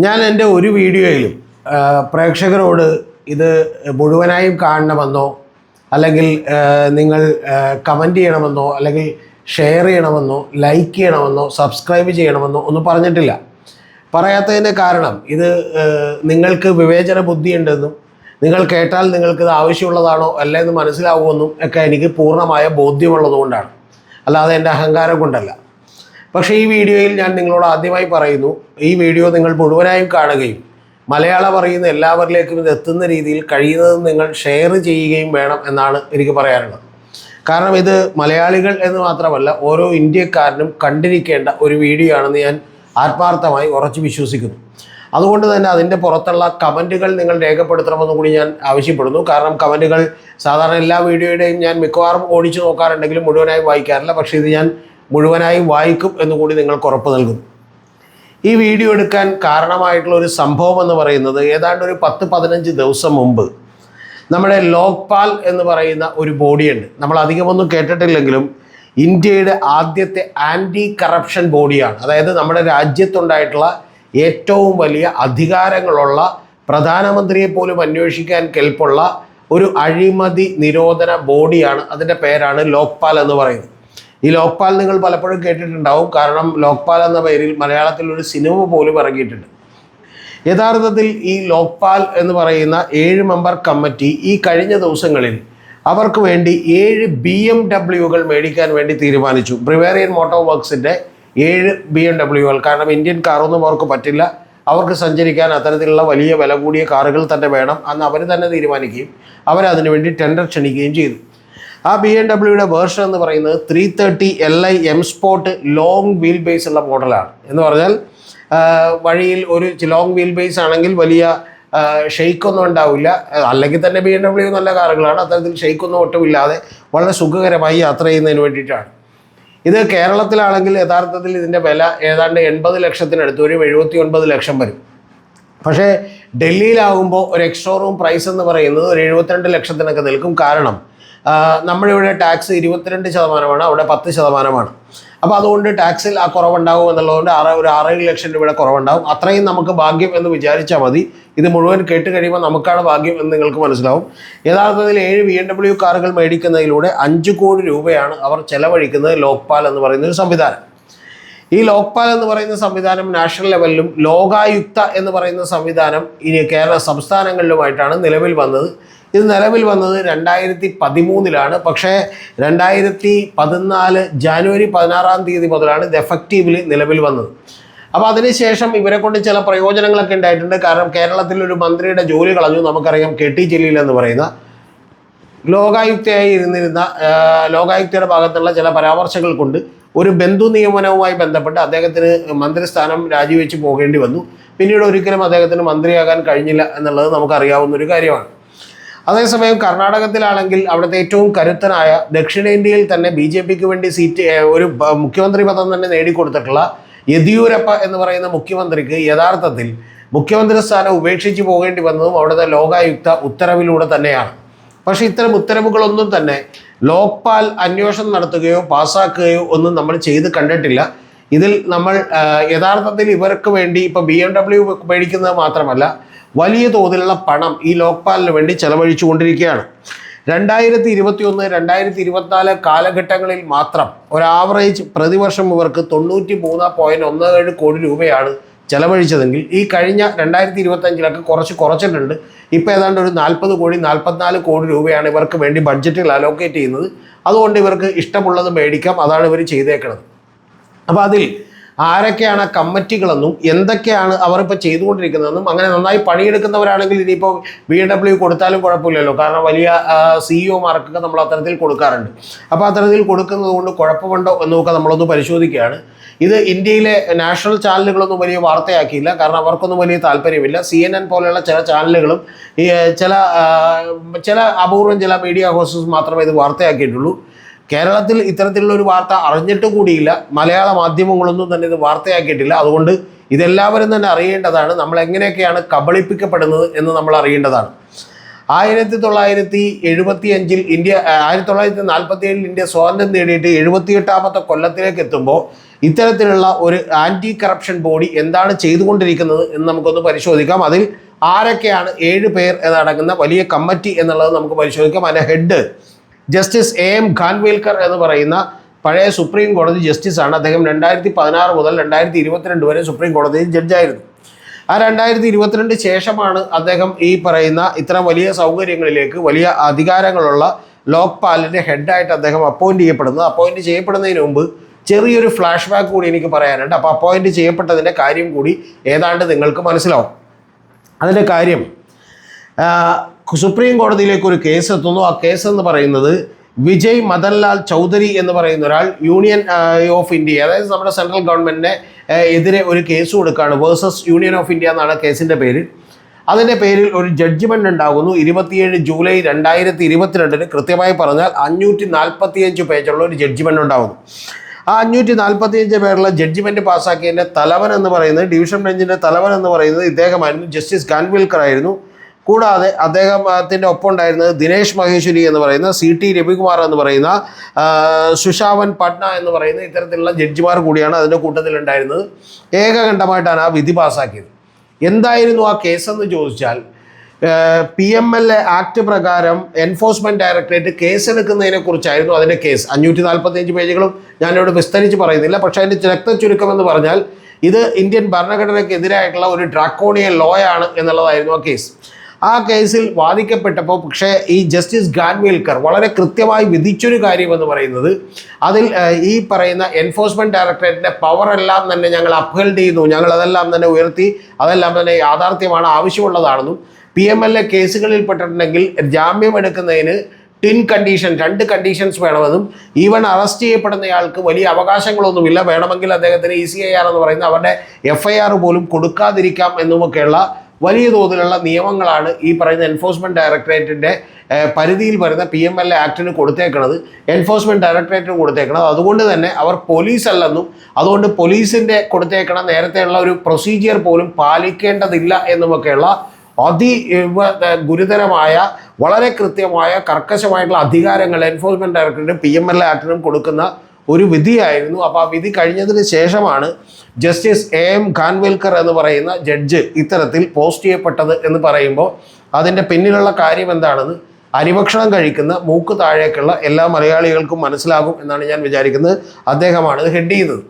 ഞാൻ എന്റെ ഒരു വീഡിയോയിലും പ്രേക്ഷകരോട് ഇത് മുഴുവനായും കാണണമെന്നോ അല്ലെങ്കിൽ നിങ്ങൾ കമന്റ് ചെയ്യണമെന്നോ അല്ലെങ്കിൽ ഷെയർ ചെയ്യണമെന്നോ ലൈക്ക് ചെയ്യണമെന്നോ സബ്സ്ക്രൈബ് ചെയ്യണമെന്നോ ഒന്നും പറഞ്ഞിട്ടില്ല. പറയാത്തതിന്റെ കാരണം ഇത് നിങ്ങൾക്ക് വിവേചന ബുദ്ധിയുണ്ടെന്നും നിങ്ങൾ കേട്ടാൽ നിങ്ങൾക്കിത് ആവശ്യമുള്ളതാണോ അല്ല എന്ന് മനസ്സിലാവുമെന്നും ഒക്കെ എനിക്ക് പൂർണമായ ബോധ്യമുള്ളതുകൊണ്ടാണ്. അല്ലാതെ എന്റെ അഹങ്കാരം കൊണ്ടല്ല. പക്ഷേ ഈ വീഡിയോയിൽ ഞാൻ നിങ്ങളോട് ആദ്യമായി പറയുന്നു ഈ വീഡിയോ നിങ്ങൾ മുഴുവനായും കാണുകയും മലയാളം അറിയുന്ന എല്ലാവരിലേക്കും ഇത് എത്തുന്ന രീതിയിൽ കഴിയുന്നതും നിങ്ങൾ ഷെയർ ചെയ്യുകയും വേണം എന്നാണ് എനിക്ക് പറയാനുള്ളത്. കാരണം ഇത് മലയാളികൾ എന്ന് മാത്രമല്ല ഓരോ ഇന്ത്യക്കാരനും കണ്ടിരിക്കേണ്ട ഒരു വീഡിയോ ആണെന്ന് ഞാൻ ആത്മാർത്ഥമായി ഉറച്ചു വിശ്വസിക്കുന്നു. അതുകൊണ്ട് തന്നെ അതിന്റെ പുറത്തുള്ള കമന്റുകൾ നിങ്ങൾ രേഖപ്പെടുത്തണമെന്നും കൂടി ഞാൻ ആവശ്യപ്പെടുന്നു. കാരണം കമന്റുകൾ സാധാരണ എല്ലാ വീഡിയോയുടെയും ഞാൻ മിക്കവാറും ഓടിച്ചു നോക്കാറുണ്ടെങ്കിലും മുഴുവനായി വായിക്കാറില്ല. പക്ഷേ ഇത് ഞാൻ മുഴുവനായി വായിക്കും എന്ന് കൂടി നിങ്ങൾക്ക് ഉറപ്പ് നൽകുന്നു ഈ വീഡിയോ എടുക്കാൻ കാരണമായിട്ടുള്ള ഒരു സംഭവം എന്ന് പറയുന്നത് ഏതാണ്ട് ഒരു പത്ത് പതിനഞ്ച് ദിവസം മുമ്പ് നമ്മുടെ ലോക്പാൽ എന്ന് പറയുന്ന ഒരു ബോഡിയുണ്ട്. നമ്മൾ അധികമൊന്നും കേട്ടിട്ടില്ലെങ്കിലും ഇന്ത്യയുടെ ആദ്യത്തെ ആന്റി കറപ്ഷൻ ബോഡിയാണ്. അതായത് നമ്മുടെ രാജ്യത്തുണ്ടായിട്ടുള്ള ഏറ്റവും വലിയ അധികാരങ്ങളുള്ള പ്രധാനമന്ത്രിയെ പോലും അന്വേഷിക്കാൻ കെൽപ്പുള്ള ഒരു അഴിമതി നിരോധന ബോഡിയാണ്. അതിന്റെ പേരാണ് ലോക്പാൽ എന്ന് പറയുന്നത്. ഈ ലോക്പാൽ നിങ്ങൾ പലപ്പോഴും കേട്ടിട്ടുണ്ടാവും. കാരണം ലോക്പാൽ എന്ന പേരിൽ മലയാളത്തിൽ ഒരു സിനിമ പോലും ഇറങ്ങിയിട്ടുണ്ട്. യഥാർത്ഥത്തിൽ ഈ ലോക്പാൽ എന്ന് പറയുന്ന ഏഴ് മെമ്പർ കമ്മിറ്റി ഈ കഴിഞ്ഞ ദിവസങ്ങളിൽ അവർക്ക് വേണ്ടി ഏഴ് ബി എം ഡബ്ല്യുകൾ മേടിക്കാൻ വേണ്ടി തീരുമാനിച്ചു. ബ്രിവേറിയൻ മോട്ടോർ വർക്ക്സിന്റെ ഏഴ് ബി എം ഡബ്ല്യുകൾ. കാരണം ഇന്ത്യൻ കാറൊന്നും അവർക്ക് പറ്റില്ല. അവർക്ക് സഞ്ചരിക്കാൻ അത്തരത്തിലുള്ള വലിയ വില കൂടിയ കാറുകൾ തന്നെ വേണം. അന്ന് അവർ തന്നെ തീരുമാനിക്കുകയും അവരതിനു വേണ്ടി ടെൻഡർ ക്ഷണിക്കുകയും ചെയ്തു. ആ ബി എം ഡബ്ല്യൂയുടെ വേർഷൻ എന്ന് പറയുന്നത് three thirty L I M sport long wheel base ഉള്ള മോഡലാണ് എന്ന് പറഞ്ഞാൽ വഴിയിൽ ഒരു ലോങ് വീൽ ബേസ് ആണെങ്കിൽ വലിയ ഷെയ്ക്കൊന്നും ഉണ്ടാവില്ല. അല്ലെങ്കിൽ തന്നെ ബി എം ഡബ്ല്യു നല്ല കാറുകളാണ്. അത്തരത്തിൽ ഷെയ്ക്കൊന്നും ഒട്ടുമില്ലാതെ വളരെ സുഖകരമായി യാത്ര ചെയ്യുന്നതിന് വേണ്ടിയിട്ടാണ്. ഇത് കേരളത്തിലാണെങ്കിൽ യഥാർത്ഥത്തിൽ ഇതിന്റെ വില ഏതാണ്ട് എൺപത് ലക്ഷത്തിനടുത്ത് ഒരു എഴുപത്തി ഒൻപത് ലക്ഷം വരും. പക്ഷേ ഡൽഹിയിലാകുമ്പോൾ ഒരു എക്സ്ട്രാ റൂം പ്രൈസ് എന്ന് പറയുന്നത് ഒരു എഴുപത്തിരണ്ട് ലക്ഷത്തിനൊക്കെ നിൽക്കും. കാരണം നമ്മളിവിടെ ടാക്സ് ഇരുപത്തിരണ്ട് ശതമാനമാണ് അവിടെ പത്ത് ശതമാനമാണ്. അപ്പോൾ അതുകൊണ്ട് ടാക്സിൽ ആ കുറവുണ്ടാകും എന്നുള്ളതുകൊണ്ട് ആറ് ഒരു ആറേഴ് ലക്ഷം രൂപയുടെ കുറവുണ്ടാകും അത്രയും നമുക്ക് ഭാഗ്യം എന്ന് വിചാരിച്ചാൽ മതി. ഇത് മുഴുവൻ കേട്ട് കഴിയുമ്പോൾ നമുക്കാണ് ഭാഗ്യം എന്ന് നിങ്ങൾക്ക് മനസ്സിലാവും. യഥാർത്ഥത്തിൽ ഏഴ് ബി എം ഡബ്ല്യു കാറുകൾ മേടിക്കുന്നതിലൂടെ അഞ്ച് കോടി രൂപയാണ് അവർ ചെലവഴിക്കുന്നത് ലോക്പാൽ എന്ന് പറയുന്ന ഒരു സംവിധാനം. ഈ ലോക്പാൽ എന്ന് പറയുന്ന സംവിധാനം നാഷണൽ ലെവലിലും ലോകായുക്ത എന്ന് പറയുന്ന സംവിധാനം ഇനി കേരള സംസ്ഥാനങ്ങളിലുമായിട്ടാണ് നിലവിൽ വന്നത്. ഇത് നിലവിൽ വന്നത് രണ്ടായിരത്തി പതിമൂന്നിലാണ് പക്ഷേ രണ്ടായിരത്തി പതിനാല് ജാനുവരി പതിനാറാം തീയതി മുതലാണ് ഇത് എഫക്റ്റീവ്ലി നിലവിൽ വന്നത്. അപ്പോൾ അതിനുശേഷം ഇവരെ കൊണ്ട് ചില പ്രയോജനങ്ങളൊക്കെ ഉണ്ടായിട്ടുണ്ട്. കാരണം കേരളത്തിൽ ഒരു മന്ത്രിയുടെ ജോലി കളഞ്ഞു. നമുക്കറിയാം കെ ടി ജലീൽ എന്ന് പറയുന്ന ലോകായുക്തയായി ഇരുന്നിരുന്ന ലോകായുക്തയുടെ ഭാഗത്തുള്ള ചില പരാമർശങ്ങൾ കൊണ്ട് ഒരു ബന്ധു നിയമനവുമായി ബന്ധപ്പെട്ട് അദ്ദേഹത്തിന് മന്ത്രിസ്ഥാനം രാജിവെച്ച് പോകേണ്ടി വന്നു. പിന്നീട് ഒരിക്കലും അദ്ദേഹത്തിന് മന്ത്രിയാകാൻ കഴിഞ്ഞില്ല എന്നുള്ളത് നമുക്കറിയാവുന്ന ഒരു കാര്യമാണ്. അതേസമയം കർണാടകത്തിലാണെങ്കിൽ അവിടുത്തെ ഏറ്റവും കരുത്തനായ ദക്ഷിണേന്ത്യയിൽ തന്നെ ബി ജെ പിക്ക് വേണ്ടി സീറ്റ് ഒരു മുഖ്യമന്ത്രി പദം തന്നെ നേടിക്കൊടുത്തിട്ടുള്ള യെദ്യൂരപ്പ എന്ന് പറയുന്ന മുഖ്യമന്ത്രിക്ക് യഥാർത്ഥത്തിൽ മുഖ്യമന്ത്രി സ്ഥാനം ഉപേക്ഷിച്ച് പോകേണ്ടി വന്നതും അവിടുത്തെ ലോകായുക്ത ഉത്തരവിലൂടെ തന്നെയാണ്. പക്ഷേ ഇത്തരം ഉത്തരവുകളൊന്നും തന്നെ ലോക്പാൽ അന്വേഷണം നടത്തുകയോ പാസ്സാക്കുകയോ ഒന്നും നമ്മൾ ചെയ്ത് കണ്ടിട്ടില്ല. ഇതിൽ നമ്മൾ യഥാർത്ഥത്തിൽ ഇവർക്ക് വേണ്ടി ഇപ്പോൾ ബി എം ഡബ്ല്യു മേടിക്കുന്നത് മാത്രമല്ല വലിയ തോതിലുള്ള പണം ഈ ലോക്പാലിന് വേണ്ടി ചെലവഴിച്ചു കൊണ്ടിരിക്കുകയാണ്. രണ്ടായിരത്തി ഇരുപത്തി ഒന്ന് രണ്ടായിരത്തി ഇരുപത്തിനാല് കാലഘട്ടങ്ങളിൽ മാത്രം ഒരു ആവറേജ് പ്രതിവർഷം ഇവർക്ക് തൊണ്ണൂറ്റി മൂന്ന് പോയിന്റ് ഒന്ന് ഏഴ് കോടി രൂപയാണ് ചെലവഴിച്ചതെങ്കിൽ ഈ കഴിഞ്ഞ രണ്ടായിരത്തി ഇരുപത്തഞ്ചിലൊക്കെ കുറച്ച് കുറച്ചിട്ടുണ്ട്. ഇപ്പോൾ ഏതാണ്ട് ഒരു നാൽപ്പത് കോടി നാൽപ്പത്തിനാല് കോടി രൂപയാണ് ഇവർക്ക് വേണ്ടി ബഡ്ജറ്റിൽ അലോക്കേറ്റ് ചെയ്യുന്നത്. അതുകൊണ്ട് ഇവർക്ക് ഇഷ്ടമുള്ളത് മേടിക്കാം അതാണ് ഇവർ ചെയ്തേക്കുന്നത് അപ്പോൾ അതിൽ ആരൊക്കെയാണ് കമ്മിറ്റികളെന്നും എന്തൊക്കെയാണ് അവർ ഇപ്പോൾ ചെയ്തുകൊണ്ടിരിക്കുന്നതെന്നും അങ്ങനെ നന്നായി പണിയെടുക്കുന്നവരാണെങ്കിൽ ഇനിയിപ്പോൾ ബി ഡബ്ല്യു കൊടുത്താലും കുഴപ്പമില്ലല്ലോ. കാരണം വലിയ സിഇഒമാർക്കൊക്കെ നമ്മൾ അത്തരത്തിൽ കൊടുക്കാറുണ്ട്. അപ്പോൾ അത്തരത്തിൽ കൊടുക്കുന്നത് കൊണ്ട് കുഴപ്പമുണ്ടോ എന്നൊക്കെ നമ്മളൊന്ന് പരിശോധിക്കുകയാണ്. ഇത് ഇന്ത്യയിലെ നാഷണൽ ചാനലുകളൊന്നും വലിയ വാർത്തയാക്കിയില്ല. കാരണം അവർക്കൊന്നും വലിയ താല്പര്യമില്ല. സി എൻ എൻ പോലെയുള്ള ചില ചാനലുകളും ഈ ചില ചില അപൂർവം ചില മീഡിയ ഹൗസസ് മാത്രമേ ഇത് വാർത്തയാക്കിയിട്ടുള്ളൂ. കേരളത്തിൽ ഇത്തരത്തിലുള്ള ഒരു വാർത്ത അറിഞ്ഞിട്ട് കൂടിയില്ല. മലയാള മാധ്യമങ്ങളൊന്നും തന്നെ ഇത് വാർത്തയാക്കിയിട്ടില്ല. അതുകൊണ്ട് ഇതെല്ലാവരും തന്നെ അറിയേണ്ടതാണ് നമ്മൾ എങ്ങനെയൊക്കെയാണ് കബളിപ്പിക്കപ്പെടുന്നത് എന്ന് നമ്മൾ അറിയേണ്ടതാണ്. ആയിരത്തി തൊള്ളായിരത്തി എഴുപത്തി അഞ്ചിൽ ഇന്ത്യ ആയിരത്തി തൊള്ളായിരത്തി നാൽപ്പത്തി ഏഴിൽ ഇന്ത്യ സ്വാതന്ത്ര്യം നേടിയിട്ട് എഴുപത്തിയെട്ടാമത്തെ കൊല്ലത്തിലേക്ക് എത്തുമ്പോൾ ഇത്തരത്തിലുള്ള ഒരു ആന്റി കറപ്ഷൻ ബോഡി എന്താണ് ചെയ്തുകൊണ്ടിരിക്കുന്നത് എന്ന് നമുക്കൊന്ന് പരിശോധിക്കാം. അതിൽ ആരൊക്കെയാണ് ഏഴ് പേർ എന്നടങ്ങുന്ന വലിയ കമ്മിറ്റി എന്നുള്ളത് നമുക്ക് പരിശോധിക്കാം. അതിന്റെ head justice A M Khanwilkar എന്ന് പറയുന്ന പഴയ സുപ്രീം കോടതി ജസ്റ്റിസാണ്. അദ്ദേഹം രണ്ടായിരത്തി പതിനാറ് മുതൽ രണ്ടായിരത്തി ഇരുപത്തിരണ്ട് വരെ സുപ്രീം കോടതിയിൽ ജഡ്ജായിരുന്നു. ആ രണ്ടായിരത്തി ഇരുപത്തിരണ്ട് ശേഷമാണ് അദ്ദേഹം ഈ പറയുന്ന ഇത്തരം വലിയ സൗകര്യങ്ങളിലേക്ക് വലിയ അധികാരങ്ങളുള്ള ലോക്പാലിന്റെ ഹെഡായിട്ട് അദ്ദേഹം അപ്പോയിന്റ് ചെയ്യപ്പെടുന്നത്. അപ്പോയിന്റ് ചെയ്യപ്പെടുന്നതിന് മുമ്പ് ചെറിയൊരു ഫ്ലാഷ് ബാക്ക് കൂടി എനിക്ക് പറയാനുണ്ട്. അപ്പോൾ അപ്പോയിന്റ് ചെയ്യപ്പെട്ടതിന്റെ കാര്യം കൂടി ഏതാണ്ട് നിങ്ങൾക്ക് മനസ്സിലാവും. അതിന്റെ കാര്യം സുപ്രീം കോടതിയിലേക്ക് ഒരു കേസ് എത്തുന്നു ആ കേസ് എന്ന് പറയുന്നത് വിജയ് മദൻലാൽ ചൗധരി എന്ന് പറയുന്ന ഒരാൾ യൂണിയൻ ഓഫ് ഇന്ത്യ അതായത് നമ്മുടെ സെൻട്രൽ ഗവൺമെന്റിനെ എതിരെ ഒരു കേസ് കൊടുക്കുകയാണ് വേഴ്സസ് യൂണിയൻ ഓഫ് ഇന്ത്യ എന്നാണ് കേസിന്റെ പേര്. അതിന്റെ പേരിൽ ഒരു ജഡ്ജ്മെന്റ് ഉണ്ടാകുന്നു. ഇരുപത്തിയേഴ് ജൂലൈ രണ്ടായിരത്തി ഇരുപത്തിരണ്ടിന് കൃത്യമായി പറഞ്ഞാൽ അഞ്ഞൂറ്റി നാൽപ്പത്തിയഞ്ച് പേജുള്ള ഒരു ജഡ്ജ്മെന്റ് ഉണ്ടാകുന്നു. ആ അഞ്ഞൂറ്റി നാൽപ്പത്തിയഞ്ച് പേരുള്ള ജഡ്ജ്മെന്റ് പാസ്സാക്കിയതിന്റെ തലവൻ എന്ന് പറയുന്നത് ഡിവിഷൻ ബെഞ്ചിന്റെ തലവൻ എന്ന് പറയുന്നത് ഇദ്ദേഹമായിരുന്നു. ജസ്റ്റിസ് കാൻവിൽക്കർ ആയിരുന്നു കൂടാതെ അദ്ദേഹത്തിന്റെ ഒപ്പം ഉണ്ടായിരുന്നത് ദിനേശ് മഹേശ്വരി എന്ന് പറയുന്ന സി ടി രവികുമാർ എന്ന് പറയുന്ന സുഷാവൻ പട്ന എന്ന് പറയുന്ന ഇത്തരത്തിലുള്ള ജഡ്ജിമാർ കൂടിയാണ് അതിന്റെ കൂട്ടത്തിലുണ്ടായിരുന്നത് ഏകകണ്ഠമായിട്ടാണ് ആ വിധി പാസാക്കിയത്. എന്തായിരുന്നു ആ കേസെന്ന് ചോദിച്ചാൽ P M L A act പ്രകാരം എൻഫോഴ്സ്മെന്റ് ഡയറക്ടറേറ്റ് കേസെടുക്കുന്നതിനെ കുറിച്ചായിരുന്നു അതിന്റെ കേസ് അഞ്ഞൂറ്റി നാൽപ്പത്തിയഞ്ച് പേജുകളും ഞാനിവിടെ വിസ്തരിച്ച് പറയുന്നില്ല. പക്ഷേ അതിന്റെ രക്ത ചുരുക്കം എന്ന് പറഞ്ഞാൽ ഇത് ഇന്ത്യൻ ഭരണഘടനയ്ക്കെതിരായിട്ടുള്ള ഒരു ഡ്രാക്കോണിയൻ ലോയാണ് എന്നുള്ളതായിരുന്നു ആ കേസ് ആ കേസിൽ വാദിക്കപ്പെട്ടപ്പോൾ പക്ഷേ ഈ ജസ്റ്റിസ് ഗാൻവേൽക്കർ വളരെ കൃത്യമായി വിധിച്ചൊരു കാര്യമെന്ന് പറയുന്നത് അതിൽ ഈ പറയുന്ന എൻഫോഴ്സ്മെന്റ് ഡയറക്ടറേറ്റിന്റെ പവർ എല്ലാം തന്നെ ഞങ്ങൾ അപ്ഹെൽഡ് ചെയ്യുന്നു. ഞങ്ങൾ അതെല്ലാം തന്നെ ഉയർത്തി അതെല്ലാം തന്നെ യാഥാർത്ഥ്യമാണ് ആവശ്യമുള്ളതാണെന്നും പി എം എൽ എ കേസുകളിൽ പെട്ടിട്ടുണ്ടെങ്കിൽ ജാമ്യം എടുക്കുന്നതിന് ടിൻ കണ്ടീഷൻ രണ്ട് കണ്ടീഷൻസ് വേണമെന്നും ഈവൻ അറസ്റ്റ് ചെയ്യപ്പെടുന്നയാൾക്ക് വലിയ അവകാശങ്ങളൊന്നുമില്ല. വേണമെങ്കിൽ അദ്ദേഹത്തിന് ഇ സി ഐ ആർ എന്ന് പറയുന്ന അവരുടെ എഫ് ഐ ആർ പോലും കൊടുക്കാതിരിക്കാം എന്നുമൊക്കെയുള്ള വലിയ തോതിലുള്ള നിയമങ്ങളാണ് ഈ പറയുന്ന എൻഫോഴ്സ്മെന്റ് ഡയറക്ടറേറ്റിന്റെ പരിധിയിൽ വരുന്ന പി എം എൽ എ ആക്ടിന് കൊടുത്തേക്കണത്. എൻഫോഴ്സ്മെന്റ് ഡയറക്ടറേറ്റിന് കൊടുത്തേക്കണത്. അതുകൊണ്ട് തന്നെ അവർ പോലീസ് അല്ലെന്നും അതുകൊണ്ട് പോലീസിന്റെ കൊടുത്തേക്കണ നേരത്തെയുള്ള ഒരു പ്രൊസീജിയർ പോലും പാലിക്കേണ്ടതില്ല എന്നുമൊക്കെയുള്ള അതി ഗുരുതരമായ വളരെ കൃത്യമായ കർക്കശമായിട്ടുള്ള അധികാരങ്ങൾ എൻഫോഴ്സ്മെന്റ് ഡയറക്ടറേറ്റിനും പി എം എൽ എ ആക്ടിനും കൊടുക്കുന്ന ഒരു വിധിയായിരുന്നു. അപ്പോൾ ആ വിധി കഴിഞ്ഞതിന് ശേഷമാണ് ജസ്റ്റിസ് എ എം ഖാൻവിൽക്കർ എന്ന് പറയുന്ന ജഡ്ജ് ഇത്തരത്തിൽ പോസ്റ്റ് ചെയ്യപ്പെട്ടത് എന്ന് പറയുമ്പോൾ അതിന്റെ പിന്നിലുള്ള കാര്യം എന്താണെന്ന് അരിഭക്ഷണം കഴിക്കുന്ന മൂക്ക് താഴേക്കുള്ള എല്ലാ മലയാളികൾക്കും മനസ്സിലാകും എന്നാണ് ഞാൻ വിചാരിക്കുന്നത്. അദ്ദേഹമാണ് ഇത് ഹെഡ് ചെയ്യുന്നത്.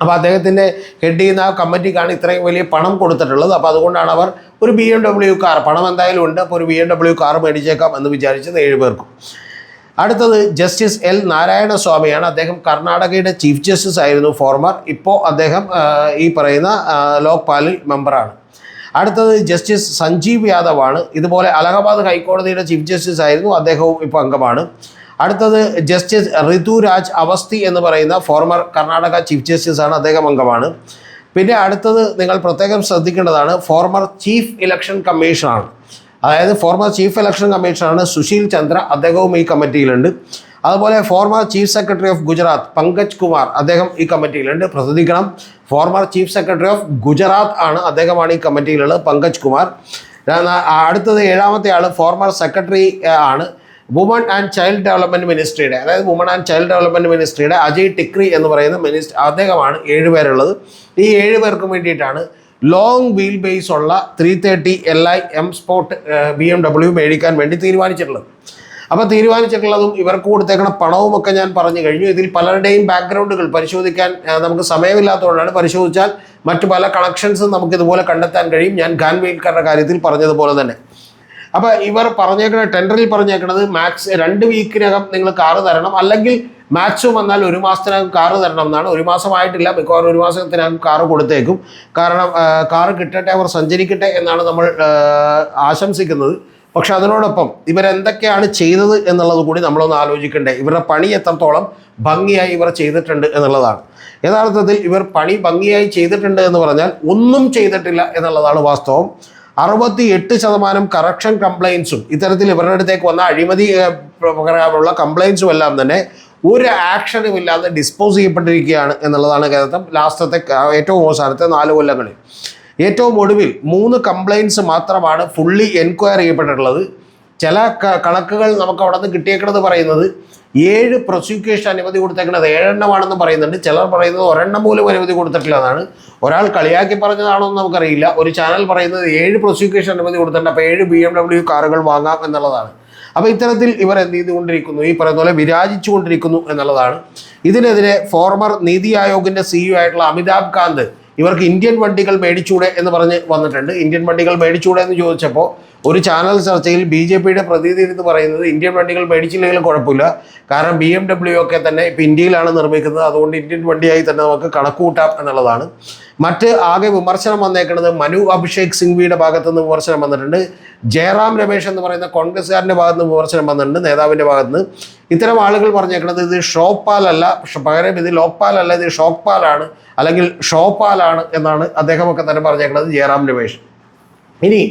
അപ്പോൾ അദ്ദേഹത്തിന്റെ ഹെഡ് ചെയ്യുന്ന ആ കമ്മിറ്റിക്കാണ് ഇത്രയും വലിയ പണം കൊടുത്തിട്ടുള്ളത്. അപ്പോൾ അതുകൊണ്ടാണ് അവർ ഒരു ബി എം ഡബ്ല്യു കാർ പണം എന്തായാലും ഉണ്ട് അപ്പോൾ ഒരു ബി എം ഡബ്ല്യു കാർ മേടിച്ചേക്കാം എന്ന് വിചാരിച്ചത് ഏഴ് പേർക്കും. അടുത്തത് ജസ്റ്റിസ് എൽ നാരായണ സ്വാമിയാണ് അദ്ദേഹം കർണാടകയുടെ ചീഫ് ജസ്റ്റിസ് ആയിരുന്നു ഫോർമർ ഇപ്പോൾ അദ്ദേഹം ഈ പറയുന്ന ലോക്പാലിൽ മെമ്പറാണ് അടുത്തത് ജസ്റ്റിസ് സഞ്ജീവ് യാദവ് ആണ് ഇതുപോലെ അലഹബാദ് ഹൈക്കോടതിയുടെ ചീഫ് ജസ്റ്റിസ് ആയിരുന്നു അദ്ദേഹവും ഇപ്പോൾ അംഗമാണ്. അടുത്തത് ജസ്റ്റിസ് ഋതുരാജ് അവസ്ഥി എന്ന് പറയുന്ന ഫോർമർ കർണാടക ചീഫ് ജസ്റ്റിസ് ആണ് അദ്ദേഹം അംഗമാണ്. പിന്നെ അടുത്തത് നിങ്ങൾ പ്രത്യേകം ശ്രദ്ധിക്കേണ്ടതാണ് ഫോർമർ ചീഫ് ഇലക്ഷൻ കമ്മീഷണറാണ് അതായത് ഫോർമർ ചീഫ് ഇലക്ഷൻ കമ്മീഷണറാണ് സുശീൽ ചന്ദ്ര. അദ്ദേഹവും ഈ കമ്മിറ്റിയിലുണ്ട് അതുപോലെ former chief secretary of Gujarat Pankaj Kumar അദ്ദേഹം ഈ കമ്മിറ്റിയിലുണ്ട് പ്രസിദ്ധിക്കണം former chief secretary of Gujarat ആണ് അദ്ദേഹമാണ് ഈ കമ്മിറ്റിയിലുള്ളത് പങ്കജ് കുമാർ. അടുത്തത് ഏഴാമത്തെ ആൾ ഫോർമർ സെക്രട്ടറി ആണ്. വുമൺ ആൻഡ് ചൈൽഡ് ഡെവലപ്മെന്റ് മിനിസ്ട്രിയുടെ അതായത് വുമൺ ആൻഡ് ചൈൽഡ് ഡെവലപ്മെന്റ് മിനിസ്ട്രിയുടെ അജയ് ടിക്രി എന്ന് പറയുന്ന മിനിസ്റ്റർ അദ്ദേഹമാണ് ഏഴ് പേരുള്ളത്. ഈ ഏഴ് പേർക്കും വേണ്ടിയിട്ടാണ് ലോങ് വീൽ ബേസ് ഉള്ള three thirty L I M sport B M W മേടിക്കാൻ വേണ്ടി തീരുമാനിച്ചിട്ടുള്ളത്. അപ്പോൾ തീരുമാനിച്ചിട്ടുള്ളതും ഇവർക്ക് കൊടുത്തേക്കുന്ന പണവും ഒക്കെ ഞാൻ പറഞ്ഞു കഴിഞ്ഞു. ഇതിൽ പലരുടെയും ബാക്ക്ഗ്രൗണ്ടുകൾ പരിശോധിക്കാൻ നമുക്ക് സമയമില്ലാത്തതുകൊണ്ടാണ് പരിശോധിച്ചാൽ മറ്റു പല കണക്ഷൻസും നമുക്ക് ഇതുപോലെ കണ്ടെത്താൻ കഴിയും. ഞാൻ ഗാൻവെയിൽക്കറുടെ കാര്യത്തിൽ പറഞ്ഞതുപോലെ തന്നെ. അപ്പോൾ ഇവർ പറഞ്ഞേക്കുന്ന ടെൻഡറിൽ പറഞ്ഞേക്കുന്നത് മാക്സ് രണ്ട് വീക്കിനകം നിങ്ങൾ കാറ് തരണം. അല്ലെങ്കിൽ മാക്സിമം വന്നാൽ ഒരു മാസത്തിനകം കാറ് തരണം എന്നാണ് ഒരു മാസമായിട്ടില്ല. മിക്കവാറും ഒരു മാസത്തിനകം കാറ് കൊടുത്തേക്കും. കാരണം കാറ് കിട്ടട്ടെ അവർ സഞ്ചരിക്കട്ടെ എന്നാണ് നമ്മൾ ആശംസിക്കുന്നത്. പക്ഷെ അതിനോടൊപ്പം ഇവരെന്തൊക്കെയാണ് ചെയ്തത് എന്നുള്ളത് കൂടി നമ്മളൊന്ന് ആലോചിക്കണ്ടേ. ഇവരുടെ പണി എത്രത്തോളം ഭംഗിയായി ഇവർ ചെയ്തിട്ടുണ്ട് എന്നുള്ളതാണ്. യഥാർത്ഥത്തിൽ ഇവർ പണി ഭംഗിയായി ചെയ്തിട്ടുണ്ട് എന്ന് പറഞ്ഞാൽ ഒന്നും ചെയ്തിട്ടില്ല എന്നുള്ളതാണ് വാസ്തവം. അറുപത്തി എട്ട് ശതമാനം കറക്ഷൻ കംപ്ലയിൻസും ഇത്തരത്തിൽ ഇവരുടെ അടുത്തേക്ക് വന്ന അഴിമതി പ്രകാരമുള്ള കംപ്ലയിൻസും എല്ലാം തന്നെ ഒരു ആക്ഷനും ഇല്ലാതെ ഡിസ്പോസ് ചെയ്യപ്പെട്ടിരിക്കുകയാണ് എന്നുള്ളതാണ് കേരളത്തിൽ ലാസ്റ്റത്തെ ഏറ്റവും അവസാനത്തെ നാല് കൊല്ലങ്ങളിൽ. ഏറ്റവും ഒടുവിൽ മൂന്ന് കംപ്ലയിൻസ് മാത്രമാണ് ഫുള്ളി എൻക്വയർ ചെയ്യപ്പെട്ടിട്ടുള്ളത്. ചില കണക്കുകൾ നമുക്ക് അവിടെ നിന്ന് കിട്ടിയേക്കണത് പറയുന്നത് ഏഴ് പ്രൊസിക്യൂഷൻ അനുമതി കൊടുത്തേക്കുന്നത് ഏഴെണ്ണമാണെന്ന് പറയുന്നുണ്ട്. ചിലർ പറയുന്നത് ഒരെണ്ണം പോലും അനുമതി കൊടുത്തിട്ടില്ലെന്നാണ് ഒരാൾ കളിയാക്കി പറഞ്ഞതാണോ എന്ന് നമുക്കറിയില്ല. ഒരു ചാനൽ പറയുന്നത് ഏഴ് പ്രൊസിക്യൂഷൻ അനുമതി കൊടുത്തിട്ടുണ്ട്. അപ്പോൾ ഏഴ് ബി എം ഡബ്ല്യു കാറുകൾ വാങ്ങാം എന്നുള്ളതാണ്. അപ്പോൾ ഇത്തരത്തിൽ ഇവർ എന്ത് ചെയ്തുകൊണ്ടിരിക്കുന്നു ഈ പറയുന്ന പോലെ വിരാജിച്ചു കൊണ്ടിരിക്കുന്നു എന്നുള്ളതാണ്. ഇതിനെതിരെ ഫോർമർ നീതി ആയോഗിന്റെ സിഇഒ ആയിട്ടുള്ള അമിതാഭ് കാന്ത് ഇവർക്ക് ഇന്ത്യൻ വണ്ടികൾ മേടിച്ചൂടെ എന്ന് പറഞ്ഞ് വന്നിട്ടുണ്ട്. ഇന്ത്യൻ വണ്ടികൾ മേടിച്ചൂടെ എന്ന് ചോദിച്ചപ്പോൾ ഒരു ചാനൽ ചർച്ചയിൽ ബി ജെ പിയുടെ പ്രതിനിധി എന്ന് പറയുന്നത് ഇന്ത്യൻ വണ്ടികൾ മേടിച്ചില്ലെങ്കിലും കുഴപ്പമില്ല. കാരണം ബി എം ഡബ്ല്യു ഒക്കെ തന്നെ ഇപ്പം ഇന്ത്യയിലാണ് നിർമ്മിക്കുന്നത്. അതുകൊണ്ട് ഇന്ത്യൻ വണ്ടിയായി തന്നെ നമുക്ക് കണക്കുകൂട്ടാം എന്നുള്ളതാണ്. മറ്റ് ആകെ വിമർശനം വന്നേക്കുന്നത് മനു അഭിഷേക് സിംഗ്വിയുടെ ഭാഗത്തു നിന്ന് വിമർശനം വന്നിട്ടുണ്ട്. ജയറാം രമേശ് എന്ന് പറയുന്ന കോൺഗ്രസ്സുകാരന്റെ ഭാഗത്ത് നിന്ന് വിമർശനം വന്നിട്ടുണ്ട് നേതാവിന്റെ ഭാഗത്ത് നിന്ന് ഇത്തരം ആളുകൾ പറഞ്ഞേക്കുന്നത് ഇത് പക്ഷെ പകരം ഇത് ലോക്പാൽ അല്ല ഇത് ഷോക്പാലാണ് അല്ലെങ്കിൽ ഷോപ്പാലാണ് എന്നാണ് അദ്ദേഹമൊക്കെ തന്നെ പറഞ്ഞേക്കുന്നത് ജയറാം രമേശ്. ഇനി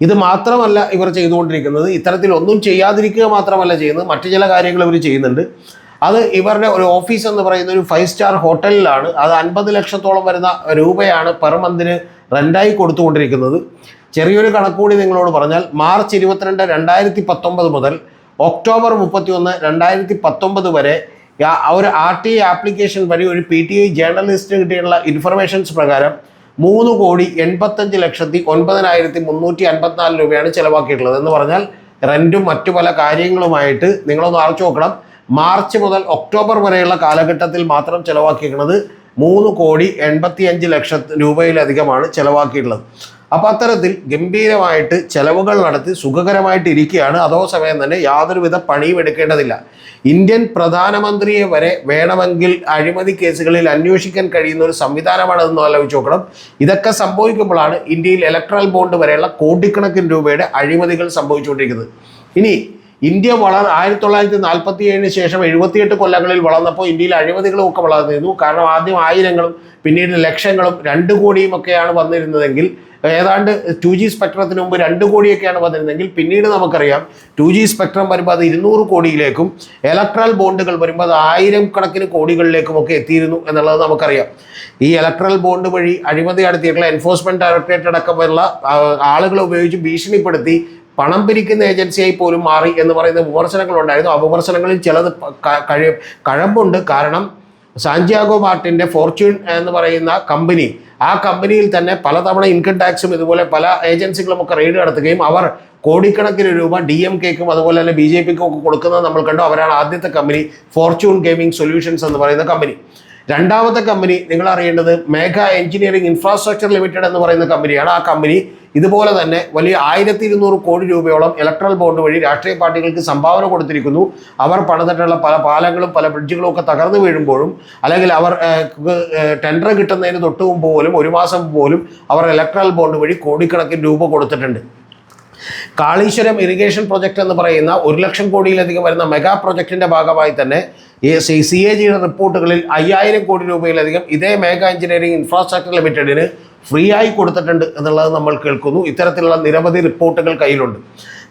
ഇത് മാത്രമല്ല ഇവർ ചെയ്തുകൊണ്ടിരിക്കുന്നത്. ഇത്തരത്തിൽ ഒന്നും ചെയ്യാതിരിക്കുക മാത്രമല്ല ചെയ്യുന്നത്. മറ്റു ചില കാര്യങ്ങൾ ഇവർ ചെയ്യുന്നുണ്ട്. അത് ഇവരുടെ ഒരു ഓഫീസ് എന്ന് പറയുന്ന ഒരു ഫൈവ് സ്റ്റാർ ഹോട്ടലിലാണ്. അത് അൻപത് ലക്ഷത്തോളം വരുന്ന രൂപയാണ് പെർ മന്തിന് റെന്റായി കൊടുത്തുകൊണ്ടിരിക്കുന്നത്. ചെറിയൊരു കണക്കുകൂടി നിങ്ങളോട് പറഞ്ഞാൽ മാർച്ച് ഇരുപത്തിരണ്ട് രണ്ടായിരത്തി പത്തൊമ്പത് മുതൽ ഒക്ടോബർ മുപ്പത്തി ഒന്ന് രണ്ടായിരത്തി പത്തൊമ്പത് വരെ ഒരു ആർ ടി ആപ്ലിക്കേഷൻ വഴി ഒരു പി ടി ഐ ജേർണലിസ്റ്റിന് കിട്ടിയുള്ള ഇൻഫർമേഷൻസ് പ്രകാരം മൂന്ന് കോടി എൺപത്തഞ്ച് ലക്ഷത്തി ഒൻപതിനായിരത്തി മുന്നൂറ്റി അൻപത്തിനാല് രൂപയാണ് ചിലവാക്കിയിട്ടുള്ളത് എന്ന് പറഞ്ഞാൽ റെന്റും മറ്റു പല കാര്യങ്ങളുമായിട്ട് നിങ്ങളൊന്ന് അറച്ചു നോക്കണം. മാർച്ച് മുതൽ ഒക്ടോബർ വരെയുള്ള കാലഘട്ടത്തിൽ മാത്രം ചിലവാക്കിയിരിക്കുന്നത് മൂന്ന് കോടി എൺപത്തി അഞ്ച് ലക്ഷം രൂപയിലധികമാണ് ചിലവാക്കിയിട്ടുള്ളത്. അപ്പോൾ അത്തരത്തിൽ ഗംഭീരമായിട്ട് ചെലവുകൾ നടത്തി സുഖകരമായിട്ട് ഇരിക്കുകയാണ്. അതോ സമയം തന്നെ യാതൊരുവിധ പണിയും എടുക്കേണ്ടതില്ല. ഇന്ത്യൻ പ്രധാനമന്ത്രിയെ വരെ വേണമെങ്കിൽ അഴിമതി കേസുകളിൽ അന്വേഷിക്കാൻ കഴിയുന്ന ഒരു സംവിധാനമാണ് അതെന്ന് ആലോചിച്ച് നോക്കണം. ഇതൊക്കെ സംഭവിക്കുമ്പോഴാണ് ഇന്ത്യയിൽ ഇലക്ട്രൽ ബോണ്ട് വരെയുള്ള കോടിക്കണക്കിന് രൂപയുടെ അഴിമതികൾ സംഭവിച്ചുകൊണ്ടിരിക്കുന്നത്. ഇനി ഇന്ത്യ വളർ ആയിരത്തി തൊള്ളായിരത്തി നാൽപ്പത്തി ഏഴിന് ശേഷം എഴുപത്തിയെട്ട് കൊല്ലങ്ങളിൽ വളർന്നപ്പോൾ ഇന്ത്യയിൽ അഴിമതികളും ഒക്കെ വളർന്നിരുന്നു കാരണം ആദ്യം ആയിരങ്ങളും പിന്നീട് ലക്ഷങ്ങളും രണ്ട് കോടിയും ഒക്കെയാണ് വന്നിരുന്നതെങ്കിൽ ഏതാണ്ട് ടു ജി സ്പെക്ട്രത്തിന് മുമ്പ് രണ്ട് കോടിയൊക്കെയാണ് വന്നിരുന്നെങ്കിൽ പിന്നീട് നമുക്കറിയാം ടു ജി സ്പെക്ട്രം വരുമ്പോൾ അത് ഇരുന്നൂറ് കോടിയിലേക്കും ഇലക്ട്രൽ ബോണ്ടുകൾ വരുമ്പോൾ അത് ആയിരം കണക്കിന് കോടികളിലേക്കും ഒക്കെ എത്തിയിരുന്നു എന്നുള്ളത് നമുക്കറിയാം. ഈ ഇലക്ട്രൽ ബോണ്ട് വഴി അഴിമതി നടത്തിയിട്ടുള്ള എൻഫോഴ്സ്മെന്റ് ഡയറക്ടറേറ്റ് അടക്കമുള്ള ആളുകളെ ഉപയോഗിച്ച് ഭീഷണിപ്പെടുത്തി പണം പിരിക്കുന്ന ഏജൻസിയായി പോലും മാറി എന്ന് പറയുന്ന വിമർശനങ്ങൾ ഉണ്ടായിരുന്നു ആ വിമർശനങ്ങളിൽ ചിലത് കഴി കഴമ്പുണ്ട്. കാരണം സാന്റിയാഗോ മാർട്ടിന്റെ ഫോർച്യൂൺ എന്ന് പറയുന്ന കമ്പനി ആ കമ്പനിയിൽ തന്നെ പലതവണ ഇൻകം ടാക്സും ഇതുപോലെ പല ഏജൻസികളും ഒക്കെ റെയ്ഡ് നടത്തുകയും അവർ കോടിക്കണക്കിന് രൂപ ഡി എം കെക്കും അതുപോലെ തന്നെ ബി ജെ പിക്കും ഒക്കെ കൊടുക്കുന്നത് നമ്മൾ കണ്ടു. അവരാണ് ആദ്യത്തെ കമ്പനി ഫോർച്യൂൺ ഗെയിമിംഗ് സൊല്യൂഷൻസ് എന്ന് പറയുന്ന കമ്പനി. രണ്ടാമത്തെ കമ്പനി നിങ്ങൾ അറിയേണ്ടത് മേഘ എഞ്ചിനീയറിംഗ് ഇൻഫ്രാസ്ട്രക്ചർ ലിമിറ്റഡ് എന്ന് പറയുന്ന കമ്പനിയാണ്. ആ കമ്പനി ഇതുപോലെ തന്നെ വലിയ ആയിരത്തി ഇരുന്നൂറ് കോടി രൂപയോളം ഇലക്ട്രൽ ബോണ്ട് വഴി രാഷ്ട്രീയ പാർട്ടികൾക്ക് സംഭാവന കൊടുത്തിരിക്കുന്നു. അവർ പണിതിട്ടുള്ള പല പാലങ്ങളും പല ബ്രിഡ്ജുകളും ഒക്കെ തകർന്നു വീഴുമ്പോഴും അല്ലെങ്കിൽ അവർ ടെൻഡർ കിട്ടുന്നതിന് തൊട്ട് മുമ്പ് പോലും ഒരു മാസം പോലും അവർ ഇലക്ട്രൽ ബോണ്ട് വഴി കോടിക്കണക്കിന് രൂപ കൊടുത്തിട്ടുണ്ട്. കാളീശ്വരം ഇറിഗേഷൻ പ്രൊജക്ട് എന്ന് പറയുന്ന ഒരു ലക്ഷം കോടിയിലധികം വരുന്ന മെഗാ പ്രൊജക്ടിന്റെ ഭാഗമായി തന്നെ സി എ ജിയുടെ റിപ്പോർട്ടുകളിൽ അയ്യായിരം കോടി രൂപയിലധികം ഇതേ മേഘ എഞ്ചിനീയറിംഗ് ഇൻഫ്രാസ്ട്രക്ചർ ലിമിറ്റഡിന് ഫ്രീ ആയി കൊടുത്തിട്ടുണ്ട് എന്നുള്ളത് നമ്മൾ കേൾക്കുന്നു. ഇത്തരത്തിലുള്ള നിരവധി റിപ്പോർട്ടുകൾ കയ്യിലുണ്ട്.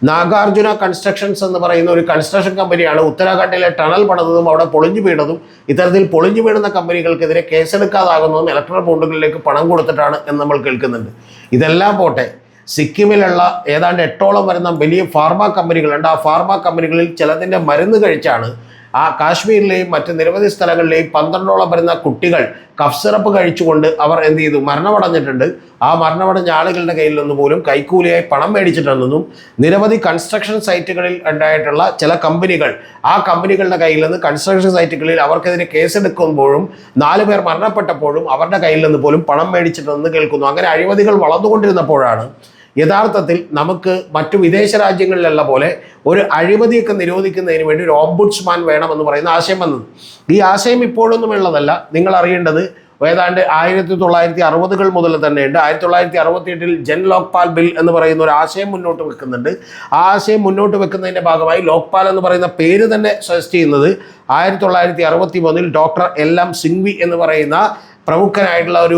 നാഗാർജുന കൺസ്ട്രക്ഷൻസ് എന്ന് പറയുന്ന ഒരു കൺസ്ട്രക്ഷൻ കമ്പനിയാണ്. ഉത്തരാഖണ്ഡിലെ ടണൽ പണിതതും അവിടെ പൊളിഞ്ഞു വീണതും ഇത്തരത്തിൽ പൊളിഞ്ഞു വീഴുന്ന കമ്പനികൾക്കെതിരെ കേസെടുക്കാതാകുന്നതും ഇലക്ട്രൽ ബോണ്ടുകളിലേക്ക് പണം കൊടുത്തിട്ടാണ് എന്ന് നമ്മൾ കേൾക്കുന്നുണ്ട്. ഇതെല്ലാം പോട്ടെ സിക്കിമിലുള്ള ഏതാണ്ട് എട്ടോളം വരുന്ന വലിയ ഫാർമ കമ്പനികളുണ്ട്. ആ ഫാർമ കമ്പനികളിൽ ചിലതിന്റെ മരുന്ന് കഴിച്ചാണ് ആ കാശ്മീരിലെയും മറ്റ് നിരവധി സ്ഥലങ്ങളിലെയും പന്ത്രണ്ടോളം വരുന്ന കുട്ടികൾ കഫ് സിറപ്പ് കഴിച്ചുകൊണ്ട് അവർ എന്ത് ചെയ്തു? മരണമടഞ്ഞിട്ടുണ്ട്. ആ മരണമടഞ്ഞ ആളുകളുടെ കയ്യിൽ നിന്ന് പോലും കൈക്കൂലിയായി പണം മേടിച്ചിട്ടുണ്ടെന്നും നിരവധി കൺസ്ട്രക്ഷൻ സൈറ്റുകളിൽ ഉണ്ടായിട്ടുള്ള ചില കമ്പനികൾ ആ കമ്പനികളുടെ കയ്യിൽ നിന്ന് കൺസ്ട്രക്ഷൻ സൈറ്റുകളിൽ അവർക്കെതിരെ കേസെടുക്കുമ്പോഴും നാല് പേർ മരണപ്പെട്ടപ്പോഴും അവരുടെ കയ്യിൽ നിന്ന് പോലും പണം മേടിച്ചിട്ടുണ്ടെന്ന് കേൾക്കുന്നു. അങ്ങനെ അഴിമതികൾ വളർന്നുകൊണ്ടിരുന്നപ്പോഴാണ് യഥാർത്ഥത്തിൽ നമുക്ക് മറ്റു വിദേശ രാജ്യങ്ങളിലുള്ള പോലെ ഒരു അഴിമതിയൊക്കെ നിരോധിക്കുന്നതിന് വേണ്ടി ഒരു ഓംബുഡ്സ്മാൻ വേണമെന്ന് പറയുന്ന ആശയം വന്നത്. ഈ ആശയം ഇപ്പോഴൊന്നും ഉള്ളതല്ല. നിങ്ങൾ അറിയേണ്ടത് ഏതാണ്ട് ആയിരത്തി തൊള്ളായിരത്തി അറുപതുകൾ മുതൽ തന്നെയുണ്ട്. ആയിരത്തി തൊള്ളായിരത്തി അറുപത്തി എട്ടിൽ ജൻ ലോക്പാൽ ബിൽ എന്ന് പറയുന്ന ഒരു ആശയം മുന്നോട്ട് വെക്കുന്നുണ്ട്. ആ ആശയം മുന്നോട്ട് വെക്കുന്നതിന്റെ ഭാഗമായി ലോക്പാൽ എന്ന് പറയുന്ന പേര് തന്നെ സജസ്റ്റ് ചെയ്യുന്നത് ആയിരത്തി തൊള്ളായിരത്തി അറുപത്തി മൂന്നിൽ ഡോക്ടർ എൽ എം സിംഗ്വി എന്ന് പറയുന്ന പ്രമുഖനായിട്ടുള്ള ഒരു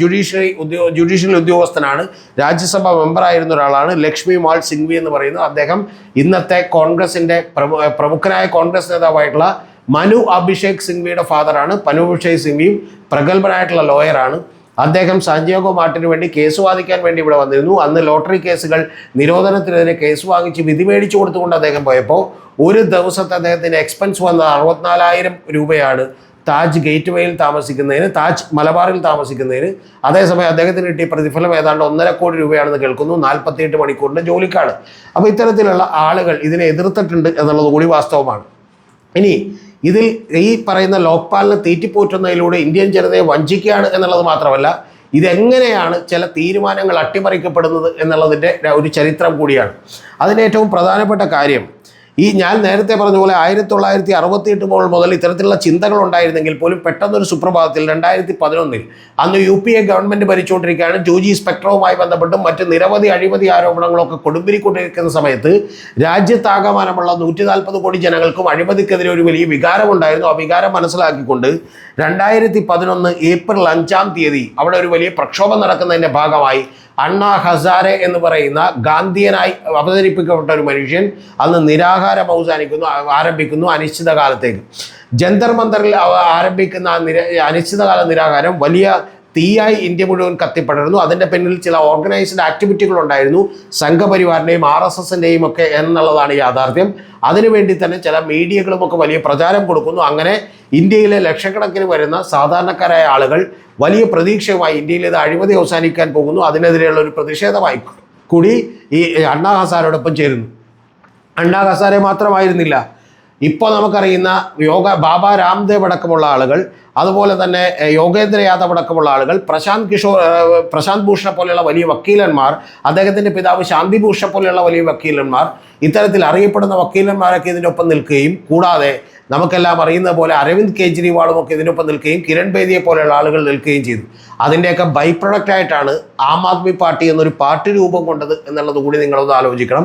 ജുഡീഷ്യറി ഉദ്യോ ജുഡീഷ്യൽ ഉദ്യോഗസ്ഥനാണ്. രാജ്യസഭ മെമ്പറായിരുന്ന ഒരാളാണ് ലക്ഷ്മി മാൾ സിംഗ്വി എന്ന് പറയുന്നത്. അദ്ദേഹം ഇന്നത്തെ കോൺഗ്രസിന്റെ പ്രമു പ്രമുഖനായ കോൺഗ്രസ് നേതാവായിട്ടുള്ള മനു അഭിഷേക് സിംഗ്വിയുടെ ഫാദറാണ്. മനു അഭിഷേക് സിംഗ്വിയും പ്രഗത്ഭനായിട്ടുള്ള ലോയറാണ്. അദ്ദേഹം സാന്റിയാഗോ മാർട്ടിന് വേണ്ടി കേസ് വാദിക്കാൻ വേണ്ടി ഇവിടെ വന്നിരുന്നു. അന്ന് ലോട്ടറി കേസുകൾ നിരോധനത്തിനെതിരെ കേസ് വാങ്ങിച്ച് വിധി മേടിച്ചു കൊടുത്തുകൊണ്ട് അദ്ദേഹം പോയപ്പോൾ ഒരു ദിവസത്തെ അദ്ദേഹത്തിന് എക്സ്പെൻസ് വന്നത് അറുപത്തിനാലായിരം രൂപയാണ് താജ് ഗേറ്റ് വേയിൽ താമസിക്കുന്നതിന് താജ് മലബാറിൽ താമസിക്കുന്നതിന്. അതേസമയം അദ്ദേഹത്തിന് കിട്ടിയ പ്രതിഫലം ഏതാണ്ട് ഒന്നര കോടി രൂപയാണെന്ന് കേൾക്കുന്നു. നാൽപ്പത്തിയെട്ട് മണിക്കൂറിന്റെ ജോലിക്കാണ്. അപ്പോൾ ഇത്തരത്തിലുള്ള ആളുകൾ ഇതിനെ എതിർത്തിട്ടുണ്ട് എന്നുള്ളത് കൂടി വാസ്തവമാണ്. ഇനി ഇതിൽ ഈ പറയുന്ന ലോക്പാലിനെ തീറ്റിപ്പോറ്റുന്നതിലൂടെ ഇന്ത്യൻ ജനതയെ വഞ്ചിക്കുകയാണ് എന്നുള്ളത് മാത്രമല്ല ഇതെങ്ങനെയാണ് ചില തീരുമാനങ്ങൾ അട്ടിമറിക്കപ്പെടുന്നത് എന്നുള്ളതിന്റെ ഒരു ചരിത്രം കൂടിയാണ്. അതിന് ഏറ്റവും പ്രധാനപ്പെട്ട കാര്യം ഈ ഞാൻ നേരത്തെ പറഞ്ഞ പോലെ ആയിരത്തി തൊള്ളായിരത്തി അറുപത്തി എട്ട് മുതൽ ഇത്തരത്തിലുള്ള ചിന്തകൾ ഉണ്ടായിരുന്നെങ്കിൽ പോലും പെട്ടെന്നൊരു സുപ്രഭാതത്തിൽ രണ്ടായിരത്തി പതിനൊന്നിൽ അന്ന് യു പി എ ഗവൺമെന്റ് ഭരിച്ചുകൊണ്ടിരിക്കുകയാണ്. ജോജി സ്പെക്ട്രവുമായി ബന്ധപ്പെട്ടും മറ്റ് നിരവധി അഴിമതി ആരോപണങ്ങളൊക്കെ കൊടുമ്പിരിക്കൊണ്ടിരിക്കുന്ന സമയത്ത് രാജ്യത്താകമാനമുള്ള നൂറ്റി നാൽപ്പത് കോടി ജനങ്ങൾക്കും അഴിമതിക്കെതിരെ ഒരു വലിയ വികാരമുണ്ടായിരുന്നു. ആ വികാരം മനസ്സിലാക്കിക്കൊണ്ട് രണ്ടായിരത്തി പതിനൊന്ന് ഏപ്രിൽ അഞ്ചാം തീയതി അവിടെ ഒരു വലിയ പ്രക്ഷോഭം നടക്കുന്നതിന്റെ ഭാഗമായി അണ്ണാ ഹസാരെ എന്ന് പറയുന്ന ഗാന്ധിയനായി അവതരിപ്പിക്കപ്പെട്ട ഒരു മനുഷ്യൻ അന്ന് നിരാഹാരം അവസാനിക്കുന്നു ആരംഭിക്കുന്നു അനിശ്ചിതകാലത്തേക്ക്. ജന്തർ മന്ദറിൽ ആരംഭിക്കുന്ന നിര അനിശ്ചിതകാല നിരാഹാരം വലിയ തീയായി ഇന്ത്യ മുഴുവൻ കത്തിപ്പടരുന്നു അതിന്റെ പിന്നിൽ ചില ഓർഗനൈസ്ഡ് ആക്ടിവിറ്റികൾ ഉണ്ടായിരുന്നു. സംഘപരിവാറിന്റെയും ആർ എസ് എസിന്റെയും ഒക്കെ എന്നുള്ളതാണ് യാഥാർത്ഥ്യം. അതിനുവേണ്ടി തന്നെ ചില മീഡിയകളും ഒക്കെ വലിയ പ്രചാരം കൊടുക്കുന്നു. അങ്ങനെ ഇന്ത്യയിലെ ലക്ഷക്കണക്കിന് വരുന്ന സാധാരണക്കാരായ ആളുകൾ വലിയ പ്രതീക്ഷയുമായി ഇന്ത്യയിൽ ഇത് അഴിമതി അവസാനിക്കാൻ പോകുന്നു. അതിനെതിരെയുള്ള ഒരു പ്രതിഷേധമായി കൂടി ഈ അണ്ണാ ഹസാരോടൊപ്പം ചേരുന്നു. അണ്ണാ ഹസാരെ മാത്രമായിരുന്നില്ല. ഇപ്പോൾ നമുക്കറിയുന്ന യോഗ ബാബ രാംദേവ് അടക്കമുള്ള ആളുകൾ അതുപോലെ തന്നെ യോഗേന്ദ്ര യാദവ് അടക്കമുള്ള ആളുകൾ പ്രശാന്ത് കിഷോർ പ്രശാന്ത് ഭൂഷണെ പോലെയുള്ള വലിയ വക്കീലന്മാർ അദ്ദേഹത്തിന്റെ പിതാവ് ശാന്തി ഭൂഷണെ പോലെയുള്ള വലിയ വക്കീലന്മാർ ഇത്തരത്തിൽ അറിയപ്പെടുന്ന വക്കീലന്മാരൊക്കെ ഇതിനൊപ്പം നിൽക്കുകയും കൂടാതെ നമുക്കെല്ലാം അറിയുന്ന പോലെ അരവിന്ദ് കെജ്രിവാളും ഒക്കെ ഇതിനൊപ്പം നിൽക്കുകയും കിരൺ ബേദിയെ പോലെയുള്ള ആളുകൾ നിൽക്കുകയും ചെയ്തു. അതിന്റെയൊക്കെ ബൈ പ്രൊഡക്റ്റ് ആയിട്ടാണ് ആം ആദ്മി പാർട്ടി എന്നൊരു പാർട്ടി രൂപം കൊണ്ടത് എന്നുള്ളത് കൂടി നിങ്ങളൊന്ന് ആലോചിക്കണം.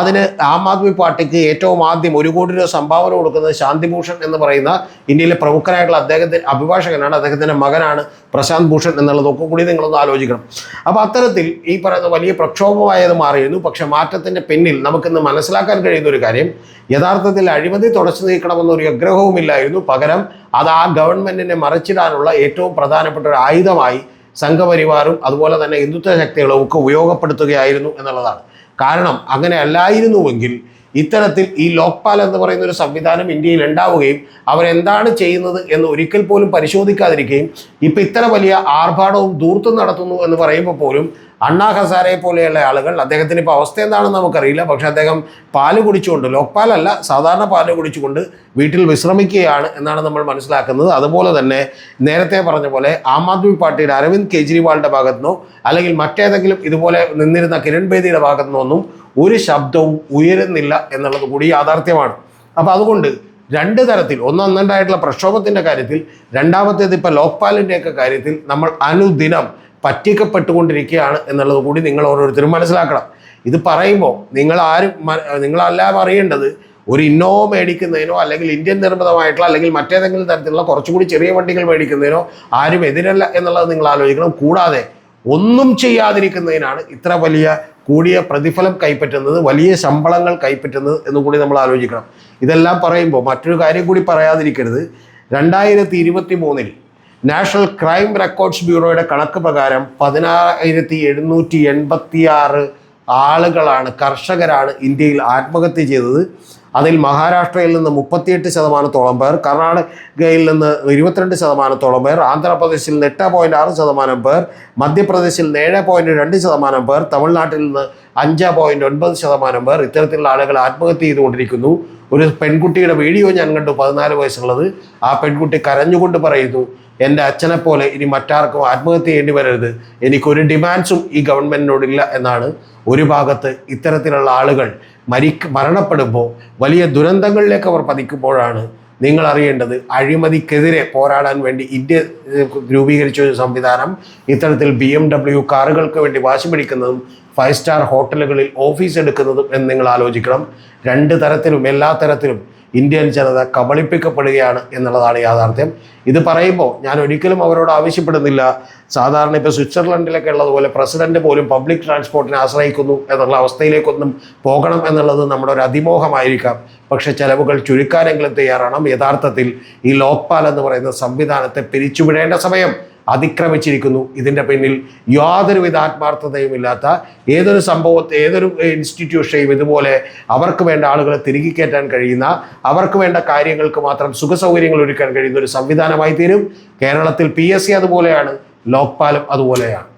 അതിന് ആം ആദ്മി പാർട്ടിക്ക് ഏറ്റവും ആദ്യം ഒരു കോടി രൂപ സംഭാവന കൊടുക്കുന്നത് ശാന്തിഭൂഷൺ എന്ന് പറയുന്ന ഇന്ത്യയിലെ പ്രമുഖനായിട്ടുള്ള അദ്ദേഹത്തിന്റെ അഭിഭാഷകനാണ് അദ്ദേഹത്തിന്റെ മകനാണ് പ്രശാന്ത് ഭൂഷൺ എന്നുള്ളതൊക്കെ കൂടി നിങ്ങളൊന്ന് ആലോചിക്കണം. അപ്പോൾ അത്തരത്തിൽ ഈ പറയുന്ന വലിയ പ്രക്ഷോഭമായത് മാറിയിരുന്നു. പക്ഷേ മാറ്റത്തിന്റെ പിന്നിൽ നമുക്കിന്ന് മനസ്സിലാക്കാൻ കഴിയുന്ന ഒരു കാര്യം യഥാർത്ഥത്തിൽ അഴിമതി തുടച്ചു നീക്കണമെന്നൊരു ആഗ്രഹവുമില്ലായിരുന്നു. പകരം അത് ആ ഗവൺമെന്റിനെ മറച്ചിടാനുള്ള ഏറ്റവും പ്രധാനപ്പെട്ട ഒരു ആയുധമായി സംഘപരിവാറും അതുപോലെ തന്നെ ഹിന്ദുത്വ ശക്തികളും ഒക്കെ ഉപയോഗപ്പെടുത്തുകയായിരുന്നു എന്നുള്ളതാണ്. കാരണം അങ്ങനെ അല്ലായിരുന്നുവെങ്കിൽ ഇത്തരത്തിൽ ഈ ലോക്പാൽ എന്ന് പറയുന്ന ഒരു സംവിധാനം ഇന്ത്യയിൽ ഉണ്ടാവുകയും അവരെന്താണ് ചെയ്യുന്നത് എന്ന് ഒരിക്കൽ പോലും പരിശോധിക്കാതിരിക്കുകയും ഇപ്പം ഇത്ര വലിയ ആർഭാടവും ദൂർത്തും നടത്തുന്നു എന്ന് പറയുമ്പോൾ പോലും അണ്ണാ ഹസാരെ പോലെയുള്ള ആളുകൾ. അദ്ദേഹത്തിന് ഇപ്പോൾ അവസ്ഥ എന്താണെന്ന് നമുക്കറിയില്ല. പക്ഷേ അദ്ദേഹം പാൽ കുടിച്ചുകൊണ്ട് ലോക്പാലല്ല സാധാരണ പാൽ കുടിച്ചുകൊണ്ട് വീട്ടിൽ വിശ്രമിക്കുകയാണ് എന്നാണ് നമ്മൾ മനസ്സിലാക്കുന്നത്. അതുപോലെ തന്നെ നേരത്തെ പറഞ്ഞ പോലെ ആം ആദ്മി പാർട്ടിയുടെ അരവിന്ദ് കെജ്രിവാളിന്റെ ഭാഗത്തുനിന്നോ അല്ലെങ്കിൽ മറ്റേതെങ്കിലും ഇതുപോലെ നിന്നിരുന്ന കിരൺ ബേദിയുടെ ഭാഗത്തുനിന്നോ ഒന്നും ഒരു ശബ്ദവും ഉയരുന്നില്ല എന്നുള്ളത് കൂടി യാഥാർത്ഥ്യമാണ്. അപ്പോൾ അതുകൊണ്ട് രണ്ട് തരത്തിൽ ഒന്ന് അന്നുണ്ടായിട്ടുള്ള പ്രക്ഷോഭത്തിന്റെ കാര്യത്തിൽ രണ്ടാമത്തേത് ഇപ്പോൾ ലോക്പാലിന്റെയൊക്കെ കാര്യത്തിൽ നമ്മൾ അനുദിനം പറ്റിക്കപ്പെട്ടുകൊണ്ടിരിക്കുകയാണ് എന്നുള്ളത് കൂടി നിങ്ങൾ ഓരോരുത്തരും മനസ്സിലാക്കണം. ഇത് പറയുമ്പോൾ നിങ്ങൾ ആരും നിങ്ങളെല്ലാം അറിയേണ്ടത് ഒരു ഇന്നോവ മേടിക്കുന്നതിനോ അല്ലെങ്കിൽ ഇന്ത്യൻ നിർമ്മിതമായിട്ടുള്ള അല്ലെങ്കിൽ മറ്റേതെങ്കിലും തരത്തിലുള്ള കുറച്ചുകൂടി ചെറിയ വണ്ടികൾ മേടിക്കുന്നതിനോ ആരും എതിരല്ല എന്നുള്ളത് നിങ്ങൾ ആലോചിക്കണം. കൂടാതെ ഒന്നും ചെയ്യാതിരിക്കുന്നതിനാണ് ഇത്ര വലിയ കൂടിയ പ്രതിഫലം കൈപ്പറ്റുന്നത് വലിയ ശമ്പളങ്ങൾ കൈപ്പറ്റുന്നത് എന്ന് കൂടി നമ്മൾ ആലോചിക്കണം. ഇതെല്ലാം പറയുമ്പോൾ മറ്റൊരു കാര്യം കൂടി പറയാതിരിക്കരുത്. രണ്ടായിരത്തി ഇരുപത്തി മൂന്നിൽ നാഷണൽ ക്രൈം റെക്കോർഡ്സ് ബ്യൂറോയുടെ കണക്ക് പ്രകാരം പതിനായിരത്തി എഴുന്നൂറ്റി എൺപത്തി ആറ് ആളുകളാണ് കർഷകരാണ് ഇന്ത്യയിൽ ആത്മഹത്യ ചെയ്തത്. അതിൽ മഹാരാഷ്ട്രയിൽ നിന്ന് മുപ്പത്തിയെട്ട് ശതമാനത്തോളം പേർ കർണാടകയിൽ നിന്ന് ഇരുപത്തിരണ്ട് ശതമാനത്തോളം പേർ ആന്ധ്രാപ്രദേശിൽ നിന്ന് എട്ട് പോയിന്റ് ആറ് ശതമാനം പേർ മധ്യപ്രദേശിൽ നിന്ന് ഏഴ് പോയിന്റ് രണ്ട് ശതമാനം പേർ തമിഴ്നാട്ടിൽ നിന്ന് അഞ്ച് പോയിന്റ് ഒൻപത് ശതമാനം പേർ ഇത്തരത്തിലുള്ള ആളുകൾ ആത്മഹത്യ ചെയ്തുകൊണ്ടിരിക്കുന്നു. ഒരു പെൺകുട്ടിയുടെ വീഡിയോ ഞാൻ കണ്ടു പതിനാല് വയസ്സുള്ളത്. ആ പെൺകുട്ടി കരഞ്ഞുകൊണ്ട് പറയുന്നു എന്റെ അച്ഛനെ പോലെ ഇനി മറ്റാർക്കും ആത്മഹത്യ ചെയ്യേണ്ടി വരരുത്. എനിക്കൊരു ഡിമാൻഡ്സും ഈ ഗവൺമെന്റിനോടില്ല എന്നാണ്. ഒരു ഭാഗത്ത് ഇത്തരത്തിലുള്ള ആളുകൾ മരിക്ക് മരണപ്പെടുമ്പോൾ വലിയ ദുരന്തങ്ങളിലേക്ക് അവർ പതിക്കുമ്പോഴാണ് നിങ്ങൾ അറിയേണ്ടത് അഴിമതിക്കെതിരെ പോരാടാൻ വേണ്ടി ഇന്ത്യ രൂപീകരിച്ച ഒരു സംവിധാനം ഇത്തരത്തിൽ ബി എം ഡബ്ല്യു കാറുകൾക്ക് വേണ്ടി വാശി പിടിക്കുന്നതും ഫൈവ് സ്റ്റാർ ഹോട്ടലുകളിൽ ഓഫീസ് എടുക്കുന്നതും എന്ന് നിങ്ങൾ ആലോചിക്കണം. രണ്ട് തരത്തിലും എല്ലാ തരത്തിലും ഇന്ത്യൻ ജനത കബളിപ്പിക്കപ്പെടുകയാണ് എന്നുള്ളതാണ് യാഥാർത്ഥ്യം. ഇത് പറയുമ്പോൾ ഞാൻ ഒരിക്കലും അവരോട് ആവശ്യപ്പെടുന്നില്ല. സാധാരണ ഇപ്പോൾ സ്വിറ്റ്സർലൻഡിലൊക്കെ ഉള്ളതുപോലെ പ്രസിഡന്റ് പോലും പബ്ലിക് ട്രാൻസ്പോർട്ടിനെ ആശ്രയിക്കുന്നു എന്നുള്ള അവസ്ഥയിലേക്കൊന്നും പോകണം എന്നുള്ളത് നമ്മുടെ ഒരു അതിമോഹമായിരിക്കാം. പക്ഷെ ചെലവുകൾ ചുരുക്കാനെങ്കിലും തയ്യാറാണ്. യഥാർത്ഥത്തിൽ ഈ ലോക്പാൽ എന്ന് പറയുന്ന സംവിധാനത്തെ പിരിച്ചുവിടേണ്ട സമയം അതിക്രമിച്ചിരിക്കുന്നു. ഇതിന്റെ പിന്നിൽ യാതൊരുവിധ ആത്മാർത്ഥതയുമില്ലാത്ത ഏതൊരു സംഭവത്തെ ഏതൊരു ഇൻസ്റ്റിറ്റ്യൂഷനെയും ഇതുപോലെ അവർക്ക് വേണ്ട ആളുകളെ തിരികെ കയറ്റാൻ കഴിയുന്ന അവർക്ക് വേണ്ട കാര്യങ്ങൾക്ക് മാത്രം സുഖസൗകര്യങ്ങൾ ഒരുക്കാൻ കഴിയുന്ന ഒരു സംവിധാനമായി തീരും കേരളത്തിൽ പി അതുപോലെയാണ് ലോക്പാലും അതുപോലെയാണ്.